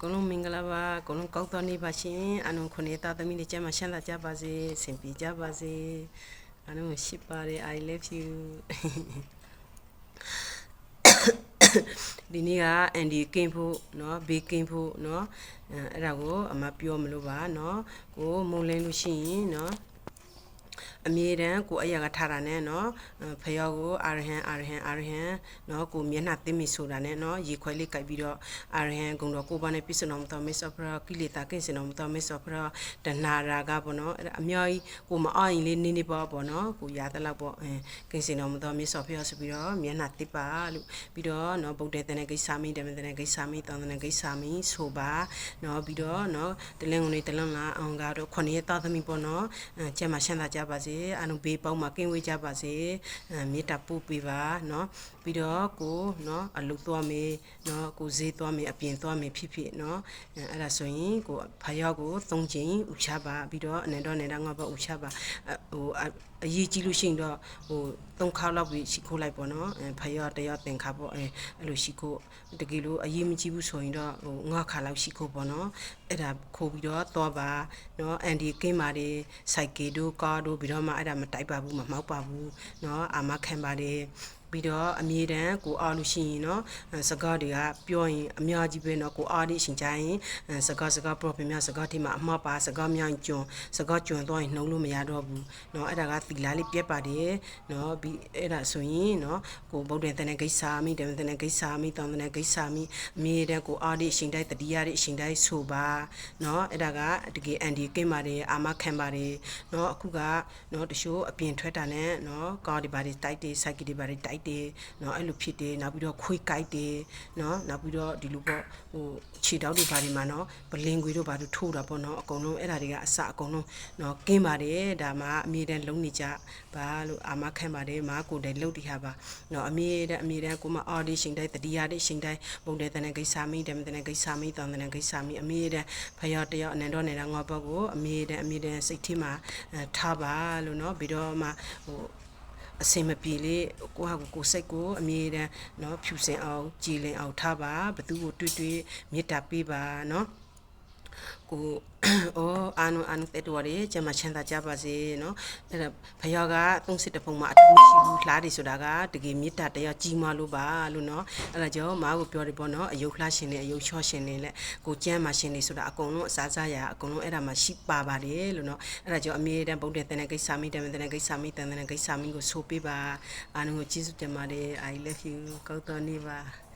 ကုန်လုံးမင်္ဂလာပါအကုန်လုံးကောက်တော်နေပါရှင်အနုခုနေသားသမီးတွေကျမ်းမှာရှမ်းသာကြပါစေဆင်ပြေကြပါစေအနုရှိပါတယ် I love you ဒီနေ့ကအန်ဒီကင်းဖို့เนาะဘေးကင်းဖို့เนาะအဲအဲ့ဒါကိုအမပြောမလို့ပါเนาะကိုမုံလင်းလို့ရှိရင်เนาะ အမြဲတမ်းကိုအရာကထားတာနဲ့နော်ဖယောကိုအာရဟံအာရဟံအာရဟံနော်ကိုမျက်နှာသိမိဆိုတာနဲ့နော်ရေခွဲလေးကြိုက်ပြီးတော့အာရဟံဂုံတော်ကိုပါနဲ့ပြည့်စုံတော်မူသောမေဆောဖရာကိလေသာကင်းစင်တော်မူသောမေဆောဖရာတဏှာရာကပေါ့နော်အဲ့အများကြီးကိုမအောင်ရင်လေးနင်းနေပေါ့ပေါ့နော်ကိုရာတဲ့လောက်ပေါ့အင်းကင်းစင်တော်မူသောမေဆောဖရာဆိုပြီးတော့မျက်နှာသိပါလို့ပြီးတော့နော်ဗုဒ္ဓတန်ကိစ္ဆာမိဓမ္မတန်ကိစ္ဆာမိတန်တန်ကိစ္ဆာမိဆိုပါနော်ပြီးတော့နော်တလင်းငွေတလင်းလာအောင်ကတော့ခုနှစ်ရသသမီးပေါ့နော်ကျဲမှာရှင်းတာကြပစေအနုဘေးပေါင်းမှာကင်းဝေးကြပါစေအဲမေတ္တာပို့ပေးပါเนาะပြီးတော့ကိုเนาะအလုသွားမေเนาะကိုဈေးသွားမေအပြင်သွားမေဖြစ်ဖြစ်เนาะအဲအဲ့ဒါဆိုရင်ကိုဖယောက်ကို၃ချိန်ဥချပါပြီးတော့အနေတော့နေတာငါဘဥချပါအဟို အအရေးကြီးလို့ရှိရင်တော့ဟို၃ခါလောက်ပြီးရှိခိုးလိုက်ပေါ့နော်အဲဖယောက်တယောက်တင်ခါပေါ့အဲအဲ့လိုရှိခိုးတကယ်လို့အရေးမကြီးဘူးဆိုရင်တော့ဟိုငါခါလောက်ရှိခိုးပေါ့နော်အဲ့ဒါခိုးပြီးတော့သွားပါနော်အန်ဒီကင်းပါတယ်စိုက်ကီတို့ကားတို့ပြီးတော့မှအဲ့ဒါမတိုက်ပါဘူးမမှောက်ပါဘူးနော်အာမခံပါတယ် ပြီးတော့အမြဲတမ်းကိုအားလို့ရှိရင်နော်စကားတွေကပြောရင်အများကြီးပဲနော်ကိုအားလေးရှင်ကြရင်စကားစကား problem များစကားထိမှာအမှားပါစကားများကြွန်စကားကြွန်သွားရင်နှုံးလို့မရတော့ဘူးနော်အဲ့ဒါကသီလာလေးပြက်ပါတယ်နော်ပြီးအဲ့ဒါဆိုရင်နော်ကိုဗုဒ္ဓံတန်ကိစ္ဆာမိတံတန်ကိစ္ဆာမိတံတန်ကိစ္ဆာမိအမြဲတမ်းကိုအားလေးရှင်တိုင်းတတိယလေးရှင်တိုင်းဆိုပါနော်အဲ့ဒါကတကယ်အန်ဒီကင်းပါတယ်အာမခံပါတယ်နော်အခုကနော်တချို့အပြင်ထွက်တာနဲ့နော်ကားတွေပါတယ်တိုက်တွေစိုက်ကြီးတွေပါတယ်တိုက်က်တယ်နော်အဲ့လိုဖြစ်တယ်နောက်ပြီးတော့ခွေးကိုက်တယ်နော်နောက်ပြီးတော့ဒီလိုပေါ့ဟိုခြေတောက်တွေဘာတွေမှာနော်ပလင်ခွေးတို့ဘာတို့ထိုးတာပေါ့နော်အကုန်လုံးအဲ့ဒါတွေကအစအကုန်လုံးနော်ကင်းပါတယ်ဒါမှအမြဲတမ်းလုံးနေကြပါလို့အာမခံပါတယ်မာကိုယ်တိုင်လုပ်တီဟာပါနော်အမြဲတမ်းအမြဲတမ်းကိုမအော်ဒီရှင်တိုင်းတတိယတိရှင်တိုင်းဘုံတဲ့တန်ကိစ္စမိတယ်မတန်ကိစ္စမိတန်တန်ကိစ္စမိအမြဲတမ်းဖယောတယောအနန္တနေတာငေါဘောကိုအမြဲတမ်းအမြဲတမ်းစိတ်ထဲမှာထားပါလို့နော်ပြီးတော့မှဟို အစင်မပြေလေကိုဟာကိုကိုစိတ်ကိုအမြဲတမ်းเนาะဖြူစင်အောင်ကြည်လင်အောင်ထားပါဘသူကိုတွေ့တွေ့မေတ္တာပေးပါเนาะ ကိုအော်အာနုအာနုတဲ့တော်ရဲကျမချမ်းသာကြပါစေနော်အဲ့ဒါဘယောက30တပုံမှာအတူရှိဘူးလားတယ်ဆိုတာကတကယ်မေတ္တာတရားကြီးမားလို့ပါလို့နော်အဲ့ဒါကြောင့်မအားကိုပြောတယ်ပေါ့နော်အယုတ်လှရှင်နေအယုတ်ချော့ရှင်နေလက်ကိုကျမ်းမာရှင်နေဆိုတာအကုန်လုံးအစားစားရအကုန်လုံးအဲ့ဒါမှာရှိပါပါတယ်လို့နော်အဲ့ဒါကြောင့်အမြဲတမ်းဗုဒ္ဓတန်တဲ့ကိစ္စမိတန်တဲ့ကိစ္စမိတန်တဲ့ကိစ္စမိကိုဆိုပေးပါအာနုကိုကျေးဇူးတင်ပါတယ် I love you ကောက်တော်နေပါ